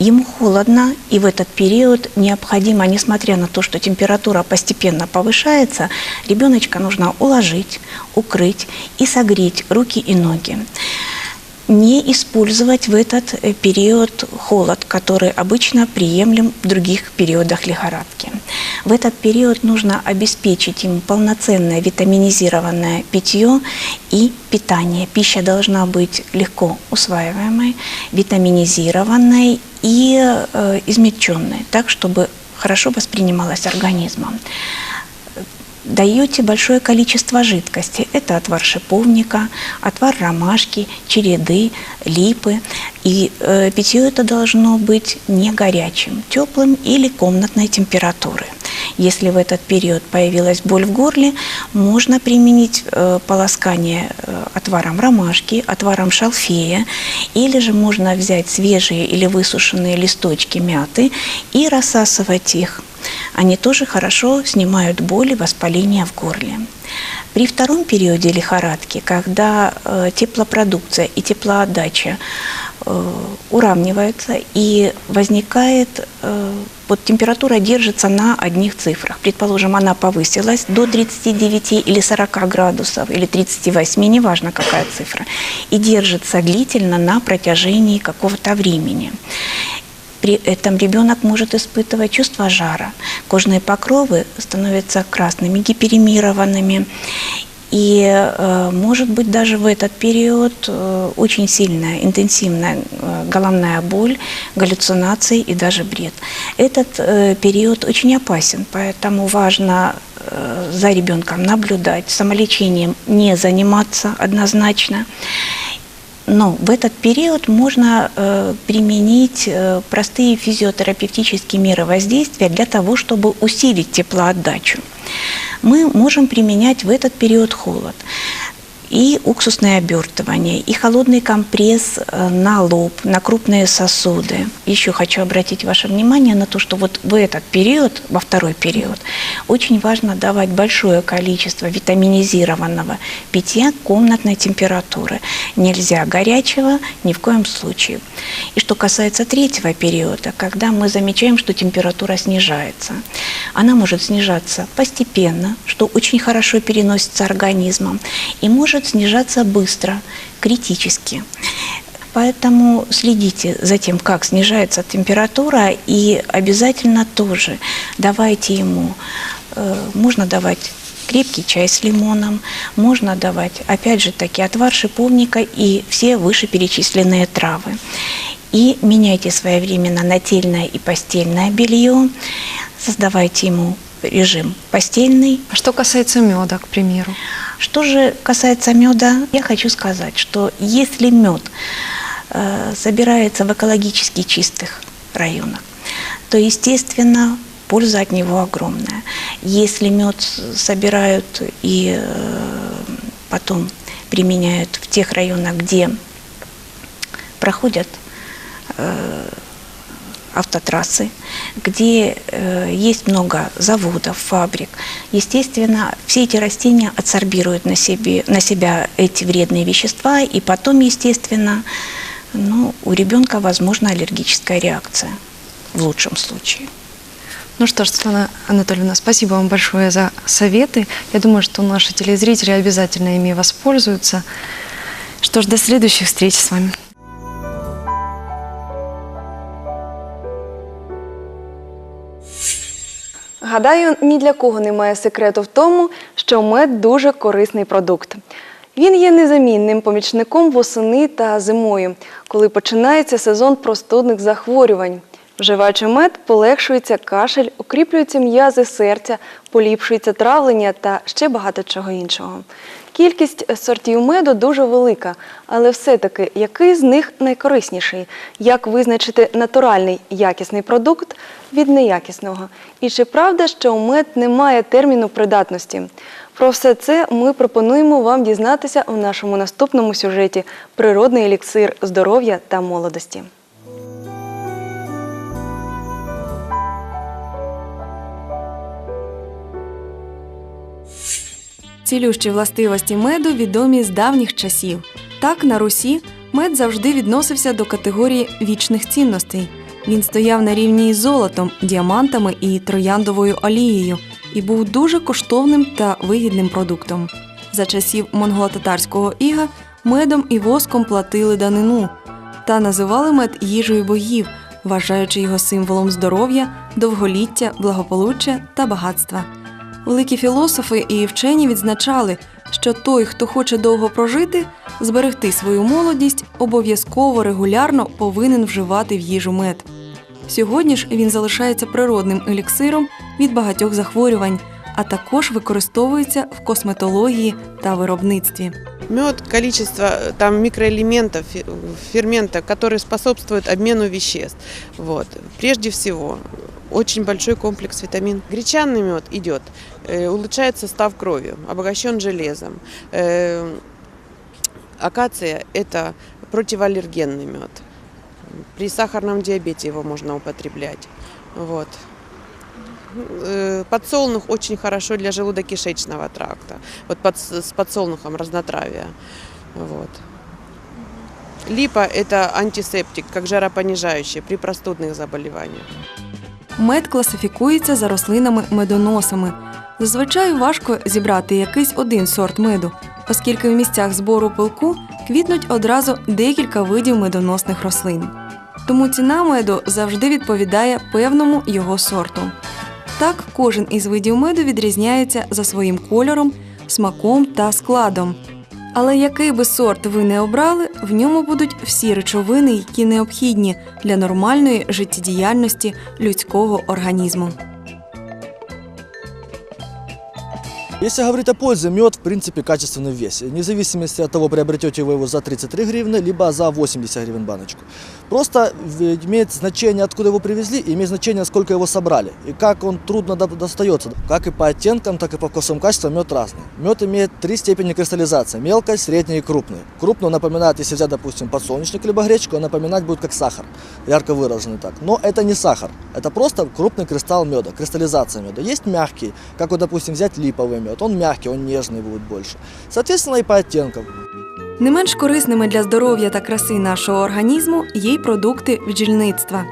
Ему холодно, и в этот период необходимо, несмотря на то, что температура постепенно повышается, ребеночка нужно уложить, укрыть и согреть руки и ноги не использовать в этот э, период холод, который обычно приемлем в других периодах лихорадки. В этот период нужно обеспечить ему полноценное витаминизированное питье и питание. Пища должна быть легко усваиваемой, витаминизированной и э, измельченной, так, чтобы хорошо воспринималась организмом даете большое количество жидкости. Это отвар шиповника, отвар ромашки, череды, липы. И э, питье это должно быть не горячим, теплым или комнатной температуры. Если в этот период появилась боль в горле, можно применить э, полоскание э, отваром ромашки, отваром шалфея, или же можно взять свежие или высушенные листочки мяты и рассасывать их они тоже хорошо снимают боли, воспаление в горле. При втором периоде лихорадки, когда э, теплопродукция и теплоотдача уравниваются и возникает, э, вот температура держится на одних цифрах. Предположим, она повысилась до 39 или 40 градусов, или 38, неважно какая цифра, и держится длительно на протяжении какого-то времени. При этом ребенок может испытывать чувство жара. Кожные покровы становятся красными, гиперемированными. И э, может быть даже в этот период э, очень сильная, интенсивная э, головная боль, галлюцинации и даже бред. Этот период очень опасен, поэтому важно за ребенком наблюдать, самолечением не заниматься однозначно. Но в этот период можно э, применить э, простые физиотерапевтические меры воздействия для того, чтобы усилить теплоотдачу. Мы можем применять в этот период холод и уксусное обертывание, и холодный компресс э, на лоб, на крупные сосуды. Еще хочу обратить ваше внимание на то, что вот в этот период, во второй период, очень важно давать большое количество витаминизированного питья комнатной температуры. Нельзя горячего ни в коем случае. И что касается третьего периода, когда мы замечаем, что температура снижается, она может снижаться постепенно, что очень хорошо переносится организмом, и может может снижаться быстро, критически. Поэтому следите за тем, как снижается температура, и обязательно тоже давайте ему, э, можно давать крепкий чай с лимоном, можно давать, опять же таки, отвар шиповника и все вышеперечисленные травы. И меняйте своевременно нательное и постельное белье, создавайте ему режим постельный. А что касается меда, к примеру? Что же касается меда, я хочу сказать, что если мед э, собирается в экологически чистых районах, то, естественно, польза от него огромная. Если мед собирают и э, потом применяют в тех районах, где проходят э, автотрассы, где э, есть много заводов, фабрик. Естественно, все эти растения адсорбируют на, себе, на себя эти вредные вещества, и потом, естественно, ну, у ребенка возможна аллергическая реакция в лучшем случае. Ну что ж, Светлана Анатольевна, спасибо вам большое за советы. Я думаю, что наши телезрители обязательно ими воспользуются. Что ж, до следующих встреч с вами. Гадаю, ні для кого немає секрету в тому, що мед дуже корисний продукт. Він є незамінним помічником восени та зимою, коли починається сезон простудних захворювань. Вживаючи мед, полегшується кашель, укріплюються м'язи серця, поліпшується травлення та ще багато чого іншого. Кількість сортів меду дуже велика, але все-таки який з них найкорисніший? Як визначити натуральний якісний продукт від неякісного? І чи правда, що мед не має терміну придатності? Про все це ми пропонуємо вам дізнатися в нашому наступному сюжеті Природний еліксир здоров'я та молодості. Цілющі властивості меду відомі з давніх часів. Так, на Русі Мед завжди відносився до категорії вічних цінностей. Він стояв на рівні із золотом, діамантами і трояндовою олією і був дуже коштовним та вигідним продуктом. За часів монголо-татарського іга медом і воском платили данину та називали мед їжею богів, вважаючи його символом здоров'я, довголіття, благополуччя та багатства. Великі філософи і вчені відзначали, що той, хто хоче довго прожити, зберегти свою молодість, обов'язково регулярно повинен вживати в їжу мед. Сьогодні ж він залишається природним еліксиром від багатьох захворювань, а також використовується в косметології та виробництві. Мед, количество э, там микроэлементов, фе- ферментов, которые способствуют обмену веществ. Вот. Прежде всего, очень большой комплекс витамин. Гречанный мед идет, э, улучшает состав крови, обогащен железом. Э, акация – это противоаллергенный мед. При сахарном диабете его можно употреблять. Вот. Э, Подсолнух очень хорошо для желудочно-кишечного тракта. Вот под, с подсолнухом разнотравие. Вот. Липа – это антисептик, как жаропонижающий при простудных заболеваниях. Мед класифікується за рослинами-медоносами. Зазвичай важко зібрати якийсь один сорт меду, оскільки в місцях збору пилку квітнуть одразу декілька видів медоносних рослин. Тому ціна меду завжди відповідає певному його сорту. Так, кожен із видів меду відрізняється за своїм кольором, смаком та складом. Але який би сорт ви не обрали, в ньому будуть всі речовини, які необхідні для нормальної життєдіяльності людського організму. Если говорить о пользе, мед в принципе качественный в весе. Вне зависимости от того, приобретете вы его за 33 гривны, либо за 80 гривен баночку. Просто имеет значение, откуда его привезли, и имеет значение, сколько его собрали. И как он трудно до- достается. Как и по оттенкам, так и по вкусовым качествам мед разный. Мед имеет три степени кристаллизации. Мелкой, средней и крупной. Крупную напоминает, если взять, допустим, подсолнечник либо гречку, он напоминать будет как сахар. Ярко выраженный так. Но это не сахар. Это просто крупный кристалл меда, кристаллизация меда. Есть мягкий, как вот, допустим, взять липовый мед Он мягкий, он нежный будет больше. Соответственно, и по оттенкам. Не менш корисними для здоров'я та краси нашого організму є й продукти бджільництва.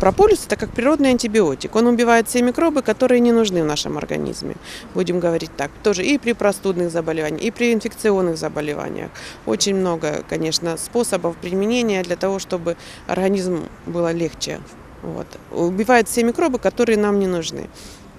Прополис – это как природный антибиотик. Он убивает все микробы, которые не нужны в нашем организме. Будем говорить так. Тоже и при простудных заболеваниях, и при инфекционных заболеваниях. Очень много, конечно, способов применения для того, чтобы организм было легче. Вот. Убивает все микробы, которые нам не нужны.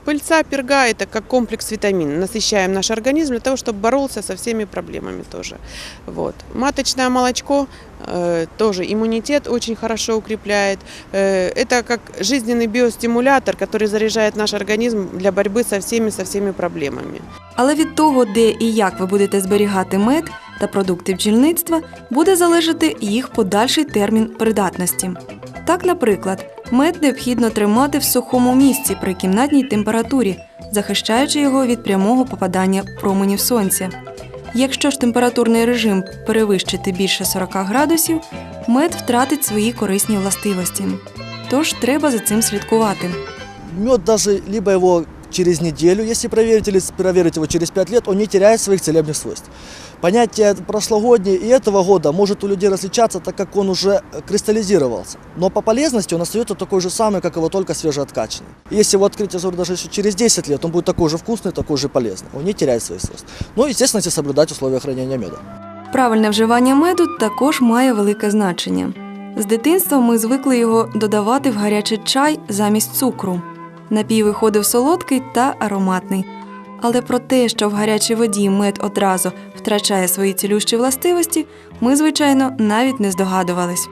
Пыльца, перга – это как комплекс витамин. Насыщаем наш организм для того, чтобы боролся со всеми проблемами тоже. Вот. Маточное молочко э, тоже иммунитет очень хорошо укрепляет. Э, это как жизненный биостимулятор, который заряжает наш организм для борьбы со всеми, со всеми проблемами. Але від того, де і як ви будете зберігати мед та продукти бджільництва, буде залежати їх подальший термін придатності. Так, наприклад, мед необхідно тримати в сухому місці при кімнатній температурі, захищаючи його від прямого попадання променів сонця. Якщо ж температурний режим перевищити більше 40 градусів, мед втратить свої корисні властивості. Тож треба за цим слідкувати. Мед даже либо его через неделю, если проверить, или его через 5 лет, он не теряет своих целебных свойств. Понятие прошлогоднее и этого года может у людей различаться, так как он уже э, кристаллизировался. Но по полезности он остается такой же самый, как его только свежеоткачанный. Если его открыть, я говорю, даже еще через 10 лет, он будет такой же вкусный, такой же полезный. Он не теряет своих свойств. Ну, естественно, если соблюдать условия хранения меда. Правильне вживання меду також має велике значення. З дитинства ми звикли його додавати в гарячий чай замість цукру. Напій виходив солодкий та ароматний. Але про те, що в гарячій воді мед одразу втрачає свої цілющі властивості, ми, звичайно, навіть не здогадувались.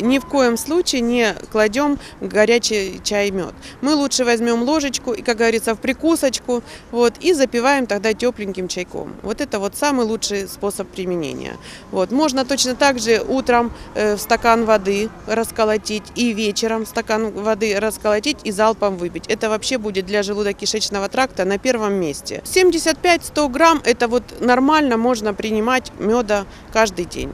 Ни в коем случае не кладем горячий чай мед. Мы лучше возьмем ложечку и, как говорится, в прикусочку вот, и запиваем тогда тепленьким чайком. Вот это вот самый лучший способ применения. Вот. Можно точно так же утром э, в стакан воды расколотить и вечером стакан воды расколотить и залпом выпить. Это вообще будет для желудочно-кишечного тракта на первом месте. 75-100 грамм – это вот нормально можно принимать меда каждый день.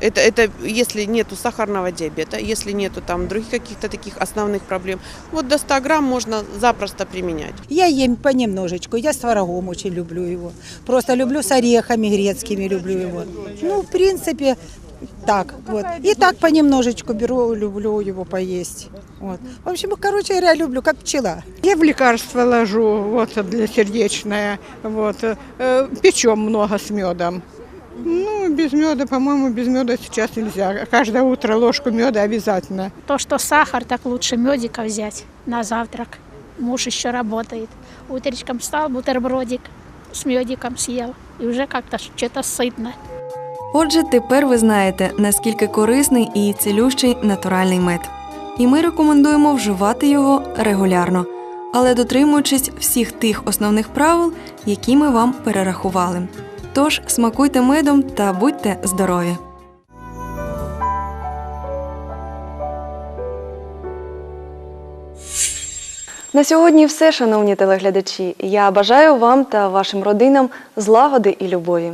Это, это если нету сахарного диабета, если нету там других каких-то таких основных проблем. Вот до 100 грамм можно запросто применять. Я ем понемножечку. Я с творогом очень люблю его. Просто люблю с орехами грецкими, люблю его. Ну, в принципе, так вот. И так понемножечку беру, люблю его поесть. Вот. В общем, короче говоря, люблю, как пчела. Я в лекарство ложу, вот для сердечное, вот. Э, Печем много с медом. Ну, без меда, по-моему, без меда сейчас нельзя. Каждое утро ложку меда обязательно. То, что сахар, так лучше медика взять на завтрак. Муж еще работает. Утречком встал, бутербродик с медиком съел. И уже как-то что-то сытно. Отже, тепер ви знаєте, наскільки корисний і цілющий натуральний мед. І ми рекомендуємо вживати його регулярно, але дотримуючись всіх тих основних правил, які ми вам перерахували. Тож смакуйте медом та будьте здорові! На сьогодні все, шановні телеглядачі. Я бажаю вам та вашим родинам злагоди і любові.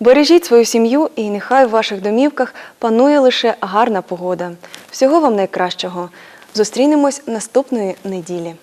Бережіть свою сім'ю і нехай в ваших домівках панує лише гарна погода. Всього вам найкращого. Зустрінемось наступної неділі.